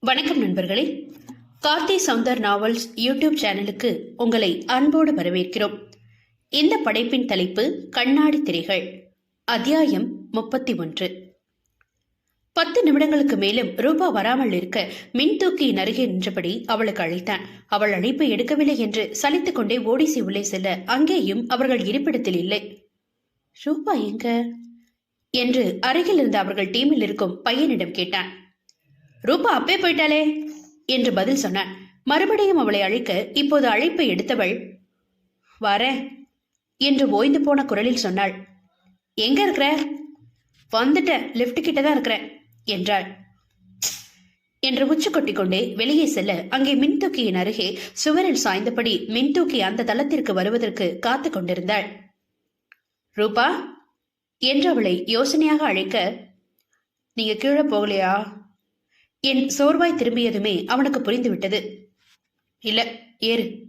வணக்கம் நண்பர்களே. Karthi Soundar novels YouTube சேனலுக்கு உங்களை அன்போடு வரவேற்கிறோம். இந்த படைப்பின் தலைப்பு கண்ணாடி திரைகள் அத்தியாயம் முப்பத்தி ஒன்று. பத்து நிமிடங்களுக்கு மேலும் ரூபா வராமல் இருக்க மின்தூக்கியின் அருகே நின்றபடி அவளுக்கு அழைத்தான். அவள் அழைப்பு எடுக்கவில்லை என்று சலித்துக் கொண்டே ஓடிசி உள்ளே செல்ல அங்கேயும் அவர்கள் இருப்பிடத்தில் இல்லை. ரூபா எங்க? என்று அருகில் இருந்த அவர்கள் டீமில் இருக்கும் பையனிடம் கேட்டான். ரூபா அப்பே போயிட்டாளே என்று பதில் சொன்னான். மறுபடியும் அவளை அழைக்க இப்போது அழைப்பை எடுத்தவள் வரேன் என்று ஓய்ந்து போன குரலில் சொன்னாள். எங்க இருக்கிற? வந்துட்டேன் லிப்ட் கிட்ட தான் இருக்கிறேன் என்றாள். என்று உச்சு கொட்டிக்கொண்டே வெளியே செல்ல அங்கே மின்தூக்கியின் அருகே சுவரில் சாய்ந்தபடி மின்தூக்கி அந்த தளத்திற்கு வருவதற்கு காத்து கொண்டிருந்தாள். ரூபா? என்று அவளை யோசனையாக அழைக்க நீங்க கீழே போகலையா? என் சோர்வாய் திரும்பியதுமே அவனுக்கு புரிந்துவிட்டது. இல்ல ஏறு.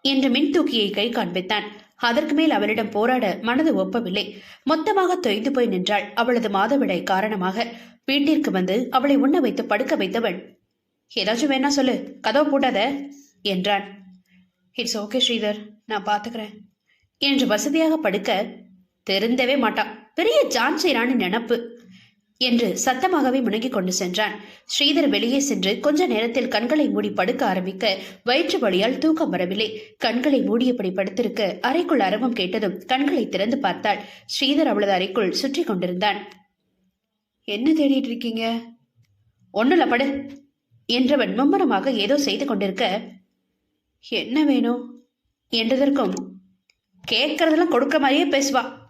என்று மின் தூக்கியை கை காண்பித்தான். அதற்கு மேல் அவளிடம் போராட மனது ஒப்பவில்லை. மொத்தமாக தொய்ந்து போய் நின்றாள் அவளது மாதவிடை காரணமாக. வீட்டிற்கு வந்து அவளை உண்ண வைத்து படுக்க வைத்தவன் ஏதாச்சும் வேணா சொல்லு கதவை போட்டாத என்றான். இட்ஸ் ஓகே ஸ்ரீதர் நான் பாத்துக்கிறேன் என்று வசதியாக படுக்க தெரிந்தவே மாட்டான். பெரிய ஜான்சீரான நினப்பு. என்று சத்தமாகவே முணங்கிக் கொண்டு சென்றான். ஸ்ரீதர் வெளியே சென்று கொஞ்ச நேரத்தில் கண்களை மூடி படுக்க ஆரம்பிக்க வயிற்று வழியால் தூக்கம் வரவில்லை. கண்களை மூடியபடி படுத்திருக்க அறைக்குள் அரவம் கேட்டதும் கண்களை திறந்து பார்த்தாள். ஸ்ரீதர் அவளது அறைக்குள் சுற்றி கொண்டிருந்தான். என்ன தேடிட்டு இருக்கீங்க? ஒன்னுல படு என்றவன் மும்முரமாக ஏதோ செய்து கொண்டிருக்க என்ன வேணும்? என்றதற்கும் கேட்கறதெல்லாம் கொடுக்க மாதிரியே பேசுவா.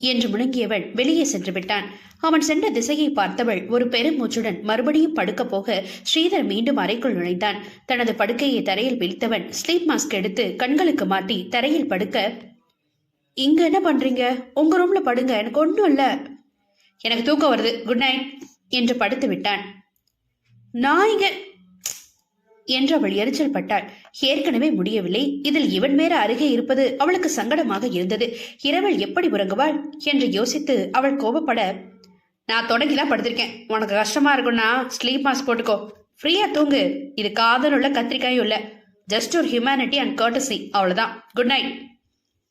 என்று முழங்கியவள் வெளியே சென்று விட்டான். அவன் சென்ற திசையை பார்த்தவள் ஒரு பெருமூச்சுடன் மறுபடியும் படுக்க போக ஸ்ரீதர் மீண்டும் அறைக்குள் நுழைந்தான். தனது படுக்கையை தரையில் விழித்தவன் ஸ்லீப் மாஸ்க் எடுத்து கண்களுக்கு மாட்டி தரையில் படுக்க இங்க என்ன பண்றீங்க? உங்க ரூம்ல படுங்க. எனக்கு ஒண்ணும் இல்ல. எனக்கு தூக்கம் வருது. Good night. என்று படுத்து விட்டான். நான் இங்க என்று அவள் எரிச்சல் பட்டாள். ஏற்கனவே முடியவில்லை. இதில் இவன் மேற அருகே இருப்பது அவளுக்கு சங்கடமாக இருந்தது. இரவல் எப்படி உறங்குவாள்? என்று யோசித்து அவள் கோபப்பட நான் தொடங்கிலாம் படுத்திருக்கேன். உனக்கு கஷ்டமா இருக்கும்னா ஸ்லீப் மாஸ்க் போட்டுக்கோ. ஃப்ரீயா தூங்கு. இது காதலுள்ள கத்திரிக்காயும் இல்ல ஜஸ்ட் ஒரு ஹியூமனிட்டி அண்ட் கர்டசி அவ்வளவுதான். குட் நைட்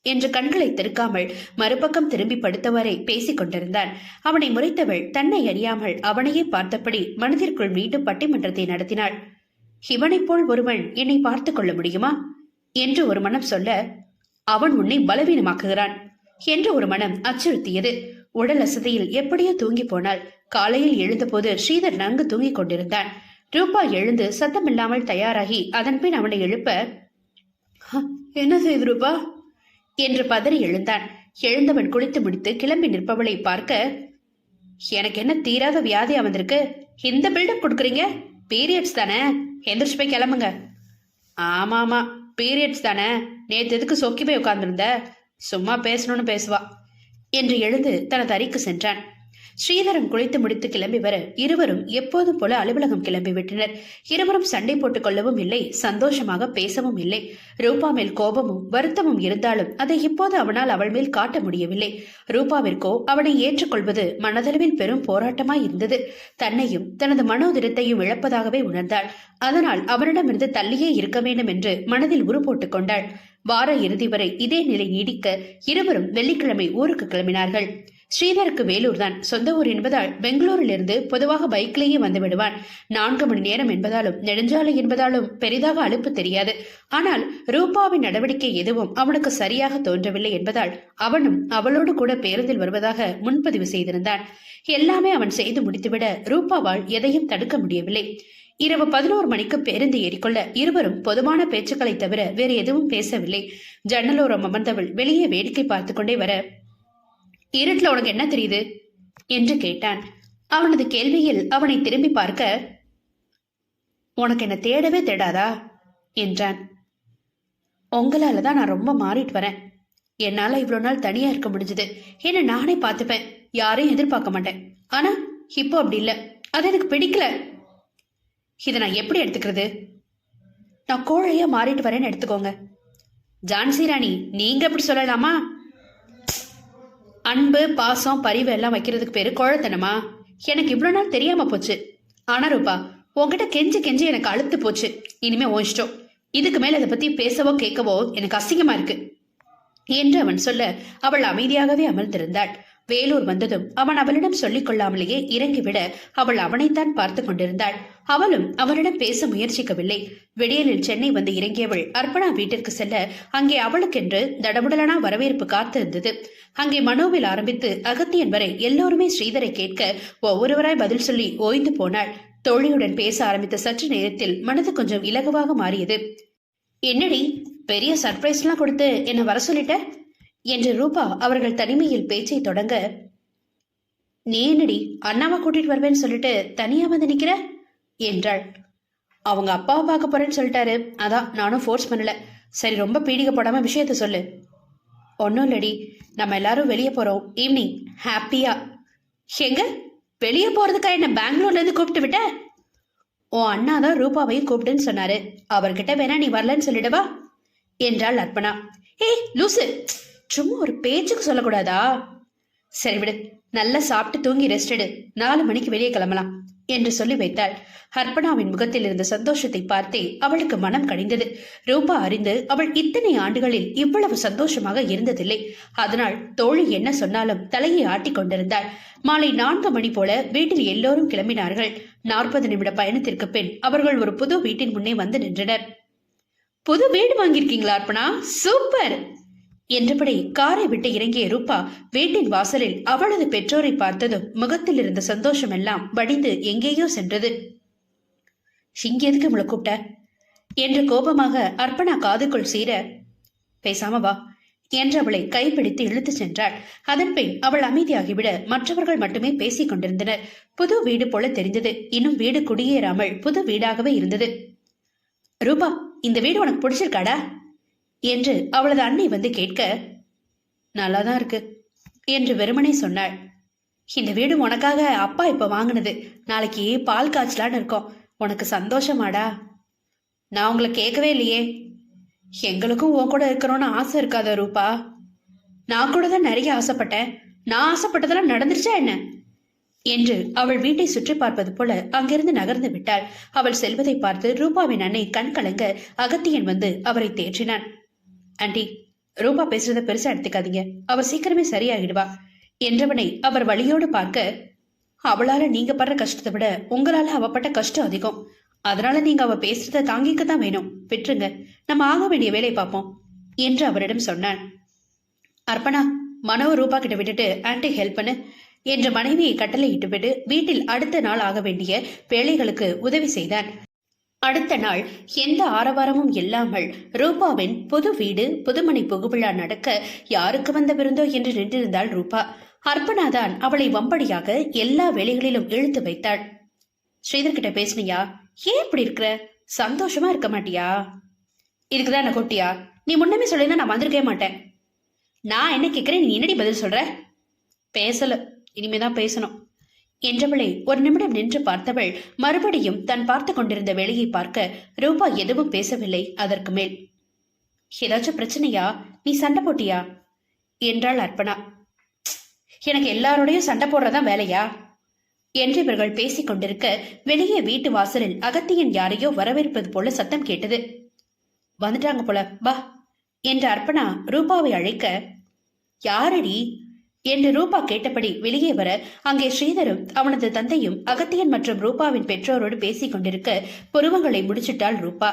என்று கண்களை திறக்காமல் மறுபக்கம் திரும்பி படுத்தவரை பேசிக் கொண்டிருந்தான். அவனை முறைத்தவள் தன்னை அறியாமல் அவனையே பார்த்தபடி மனதிற்குள் மீண்டும் பட்டிமன்றத்தை நடத்தினாள். இவனைப் போல் ஒருவன் என்னை பார்த்து கொள்ள முடியுமா? என்று ஒரு மனம் சொல்ல அவன் உன்னை பலவீனமாக்குகிறான் என்று ஒரு மனம் அச்சுறுத்தியது. உடல் அசதியில் எப்படியோ தூங்கி போனால் காலையில் எழுந்தபோது ஸ்ரீதர் நன்கு தூங்கிக் கொண்டிருந்தான். ரூபா எழுந்து சத்தமில்லாமல் தயாராகி அதன் பின் அவனை எழுப்ப "ஹ, என்ன செய்து ரூபா? என்று பதறி எழுந்தான். எழுந்தவன் குளித்து முடித்து கிளம்பி நிற்பவளை பார்க்க எனக்கு என்ன தீராத வியாதி வந்திருக்கு இந்த பில்டப் கொடுக்குறீங்க? பீரியட்ஸ் தானே? எந்திரிச்சு போய் கிளம்புங்க. ஆமாம் ஆமாம் பீரியட்ஸ் தானே. நேத்து எதுக்கு சொக்கி போய் உட்காந்துருந்த சும்மா பேசணும்னு பேசுவா. என்று எழுந்து தனது அறைக்கு சென்றான். ஸ்ரீதரன் குளித்து முடித்து கிளம்பி வர இருவரும் எப்போதும் போல அலுவலகம் கிளம்பி விட்டனர். இருவரும் சண்டை போட்டுக் கொள்ளவும் இல்லை சந்தோஷமாக பேசவும் இல்லை. ரூபா மேல் கோபமும் வருத்தமும் இருந்தாலும் அதை இப்போது அவனால் அவள் மேல் காட்ட முடியவில்லை. ரூபாவிற்கோ அவனை ஏற்றுக்கொள்வது மனதளவில் பெரும் போராட்டமாய் இருந்தது. தன்னையும் தனது மனோதிடத்தையும் இழப்பதாகவே உணர்ந்தாள். அதனால் அவனிடமிருந்து தள்ளியே இருக்க வேண்டும் என்று மனதில் உரு போட்டுக் கொண்டாள். வார இறுதி வரை இதே நிலை நீடிக்க இருவரும் வெள்ளிக்கிழமை ஊருக்கு கிளம்பினார்கள். ஸ்ரீதருக்கு வேலூர் தான். சொந்த ஊர் என்பதால் பெங்களூரிலிருந்து பொதுவாக பைக்கிலேயே வந்து விடுவான். நான்கு மணி நேரம் என்பதாலும் நெடுஞ்சாலை என்பதாலும் பெரிதாக அலுப்பு தெரியாது. ஆனால் ரூபாவின் நடவடிக்கை எதுவும் அவனுக்கு சரியாக தோன்றவில்லை என்பதால் அவனும் அவளோடு கூட பேருந்தில் வருவதாக முன்பதிவு செய்திருந்தான். எல்லாமே அவன் செய்து முடித்துவிட ரூபாவால் எதையும் தடுக்க முடியவில்லை. இரவு பதினோரு மணிக்கு பேருந்து ஏறிக்கொள்ள இருவரும் பொதுவான பேச்சுக்களை தவிர வேறு எதுவும் பேசவில்லை. ஜன்னலோரம் அமர்ந்தவள் வெளியே வேடிக்கை பார்த்து கொண்டே வர இருட்டில் உனக்கு என்ன தெரியுது? என்று கேட்டான். அவனது கேள்வியில் அவனை திரும்பி பார்க்க உனக்கு என்ன தேடவே தேடாதா? என்றான். உங்களால தான் நான் ரொம்ப மாறிட்டு வரேன். என்னால இவ்வளவு நாள் தனியா இருக்க முடிஞ்சது. என்ன நானே பார்த்துப்பேன். யாரையும் எதிர்பார்க்க மாட்டேன். ஆனா இப்போ அப்படி இல்ல. அது எனக்கு பிடிக்கல. இதை நான் எப்படி எடுத்துக்கிறது? நான் கோழையா மாறிட்டு வரேன்னு எடுத்துக்கோங்க. ஜான்சி ராணி நீங்க அப்படி சொல்லலாமா? அன்பு பாசம் பரிவு எல்லாம் வைக்கிறதுக்கு பேரு குழத்தனமா? எனக்கு இவ்வளவு நாள் தெரியாம போச்சு. ஆனா ரூபா உங்ககிட்ட கெஞ்சி கெஞ்சி எனக்கு அழுத்து போச்சு. இனிமே உன் இதுக்கு மேல அதை பத்தி பேசவோ கேட்கவோ எனக்கு அசிங்கமா இருக்கு. என்று அவன் சொல்ல அவள் அமைதியாகவே அமர்ந்திருந்தாள். வேலூர் வந்ததும் அவன் அவளிடம் சொல்லிக் கொள்ளாமலேயே இறங்கிவிட அவள் அவனைத்தான் பார்த்து கொண்டிருந்தாள். அவளும் அவனிடம் பேச முயற்சிக்கவில்லை. விடியலில் சென்னை வந்து இறங்கியவள் அர்ப்பணா வீட்டிற்கு செல்ல அங்கே அவளுக்கென்று தடபுடலான வரவேற்பு காத்திருந்தது. அங்கே மனோவில் ஆரம்பித்து அகத்தியன் வரை எல்லோருமே ஸ்ரீதரை கேட்க ஒவ்வொருவராய் பதில் சொல்லி ஓய்ந்து போனாள். தோழியுடன் பேச ஆரம்பித்த சற்று நேரத்தில் மனது கொஞ்சம் இலகுவாக மாறியது. என்னடி பெரிய சர்ப்ரைஸ்லாம் கொடுத்து என்ன வர சொல்லிட்ட? என்று ரூபா அவர்கள் தனிமையில் பேச்சை தொடங்க நீ என்னடி அண்ணாவை கூட்டிட்டு வருவேன்னு சொல்லிட்டு தனியா வந்து நிக்கிற? என்றாள். அவங்க அப்பாவை பார்க்க போறேன்னு சொல்லிட்டாரு. அதான் நானும் ஃபோர்ஸ் பண்ணல. சரி ரொம்ப பீடிக்க போடாம விஷயத்த சொல்லு. ஒன்றும் இல்லடி. நம்ம எல்லாரும் வெளியே போறோம். ஈவினிங் ஹாப்பியா எங்க? வெளியே போறதுக்கா என்ன பெங்களூர்ல இருந்து கூப்பிட்டு விட்ட? உன் அண்ணா தான் ரூபாவையும் கூப்பிட்டுன்னு சொன்னாரு. அவர்கிட்ட வேணா நீ வரலன்னு சொல்லிடவா? என்றாள் அர்ப்பணா. ஏய் லூசு! சும்மா ஒரு பேச்சுக்கு சொல்லக்கூடாதா? சரி விடு நல்லா சாப்பிட்டு தூங்கி ரெஸ்ட் எடு. நாலு மணிக்கு வெளியே கிளம்பலாம் என்று சொல்லி வைத்தாள். ஹர்பனாவின் முகத்தில் இருந்த சந்தோஷத்தை பார்த்தே அவளுக்கு மனம் கடிந்தது ரூபா அறிந்து அவள் இத்தனை ஆண்டுகளில் இவ்வளவு சந்தோஷமாக இருந்ததில்லை. அதனால் தோழி என்ன சொன்னாலும் தலையை ஆட்டி கொண்டிருந்தாள். மாலை நான்கு மணி போல வீட்டில் எல்லோரும் கிளம்பினார்கள். நாற்பது நிமிட பயணத்திற்கு பின் அவர்கள் ஒரு புது வீட்டின் முன்னே வந்து நின்றனர். புது வீடு வாங்கியிருக்கீங்களா அர்ப்பணா? சூப்பர்! என்றபடி காரை விட்டு இறங்கிய ரூபா வீட்டின் வாசலில் அவளது பெற்றோரை பார்த்ததும் முகத்தில் இருந்த சந்தோஷம் எல்லாம் வடிந்து எங்கேயோ சென்றது. இங்க எதுக்கு இவளை கூப்பிட்ட? என்று கோபமாக அர்ப்பணா காதுக்குள் சீர பேசாம வா என்று அவளை கைப்பிடித்து இழுத்துச் சென்றாள். அதன் பின் அவள் அமைதியாகிவிட மற்றவர்கள் மட்டுமே பேசிக் கொண்டிருந்தனர். புது வீடு போல தெரிந்தது. இன்னும் வீடு குடியேறாமல் புது வீடாகவே இருந்தது. ரூபா இந்த வீடு உனக்கு பிடிச்சிருக்காடா? என்று அவளது அன்னை வந்து கேட்க நல்லாதான் இருக்கு என்று வெறுமனே சொன்னாள். இந்த வீடு உனக்காக அப்பா இப்ப வாங்கினது. நாளைக்கு பால் காய்ச்சலான்னு இருக்கோம். உனக்கு சந்தோஷமாடா. நான் உங்களை கேட்கவே இல்லையே. எங்களுக்கும் உன் கூட இருக்கணும்னு ஆசை இருக்காத ரூபா. நான் கூட தான் நிறைய ஆசைப்பட்டேன். நான் ஆசைப்பட்டதெல்லாம் நடந்துருச்சா என்ன? என்று அவள் வீட்டை சுற்றி பார்ப்பது போல அங்கிருந்து நகர்ந்து விட்டாள். அவள் செல்வதை பார்த்து ரூபாவின் அன்னை கண் கலங்க அகத்தியன் வந்து அவரை தேற்றினான். ஆண்டி ரூபா பேசுறத பெருசா எடுத்துக்காதீங்க. அவர் சீக்கிரமே சரியாகிடுவா என்றவனை அவர் வழியோடு பார்க்க அவளால நீங்க படுற கஷ்டத்தை விட உங்களால அவப்பட்ட பட்ட கஷ்டம் அதிகம். அதனால நீங்க அவ பேசுறத தாங்கிக்க தான் வேணும். விட்டுருங்க. நம்ம ஆக வேண்டிய வேலையை பார்ப்போம் என்று அவரிடம் சொன்னான். அர்ப்பணா மனோ ரூபா கிட்ட விட்டுட்டு ஆன்டி ஹெல்ப் பண்ணு என்ற மனைவியை கட்டளையிட்டு விட்டு வீட்டில் அடுத்த நாள் ஆக வேண்டிய வேலைகளுக்கு உதவி செய்தான். அடுத்த நாள் எந்த ஆரவாரமும் இல்லாமல் ரூபாவின் புது வீடு புதுமனை புகுவிழா நடக்க யாருக்கு வந்த விருந்தோ என்று நின்றிருந்தாள் ரூபா. அர்ப்பணாதான் அவளை வம்படியாக எல்லா வேலைகளிலும் இழுத்து வைத்தாள். ஸ்ரீதர் கிட்ட பேசுனியா ஏன் இப்படி இருக்கிற? சந்தோஷமா இருக்க மாட்டியா? இதுக்குதான் என்ன கொட்டியா? நீ முன்னமே சொல்லினா நான் வந்திருக்கவே மாட்டேன். நான் என்ன கேட்கிறேன் நீ என்னடி பதில் சொல்ற? பேசல. இனிமேதான் பேசணும். என்றவளை ஒரு நிமிடம் நின்று பார்த்தவள் மறுபடியும் தான் பார்த்து கொண்டிருந்த வேலையை பார்க்க ரூபா எதுவும் பேசவில்லை. அதற்கு மேல் ஏதாச்சும் பிரச்சனையா? நீ சண்டை போட்டியா? என்றாள் அர்ப்பணா. எனக்கு எல்லாரோடையும் சண்டை போடுறதான் வேலையா? என்று இவர்கள் பேசிக் கொண்டிருக்க வெளியே வீட்டு வாசலில் அகத்தியன் யாரையோ வரவேற்பது போல சத்தம் கேட்டது. வந்துட்டாங்க போல வா என்று அர்ப்பணா ரூபாவை அழைக்க யாரடி? என்று ரூபா கேட்டபடி வெளியே வர அங்கே ஸ்ரீதரும் அவனது தந்தையும் அகத்தியன் மற்றும் ரூபாவின் பெற்றோரோடு பேசிக் கொண்டிருக்க புருவங்களை முடிச்சிட்டாள் ரூபா.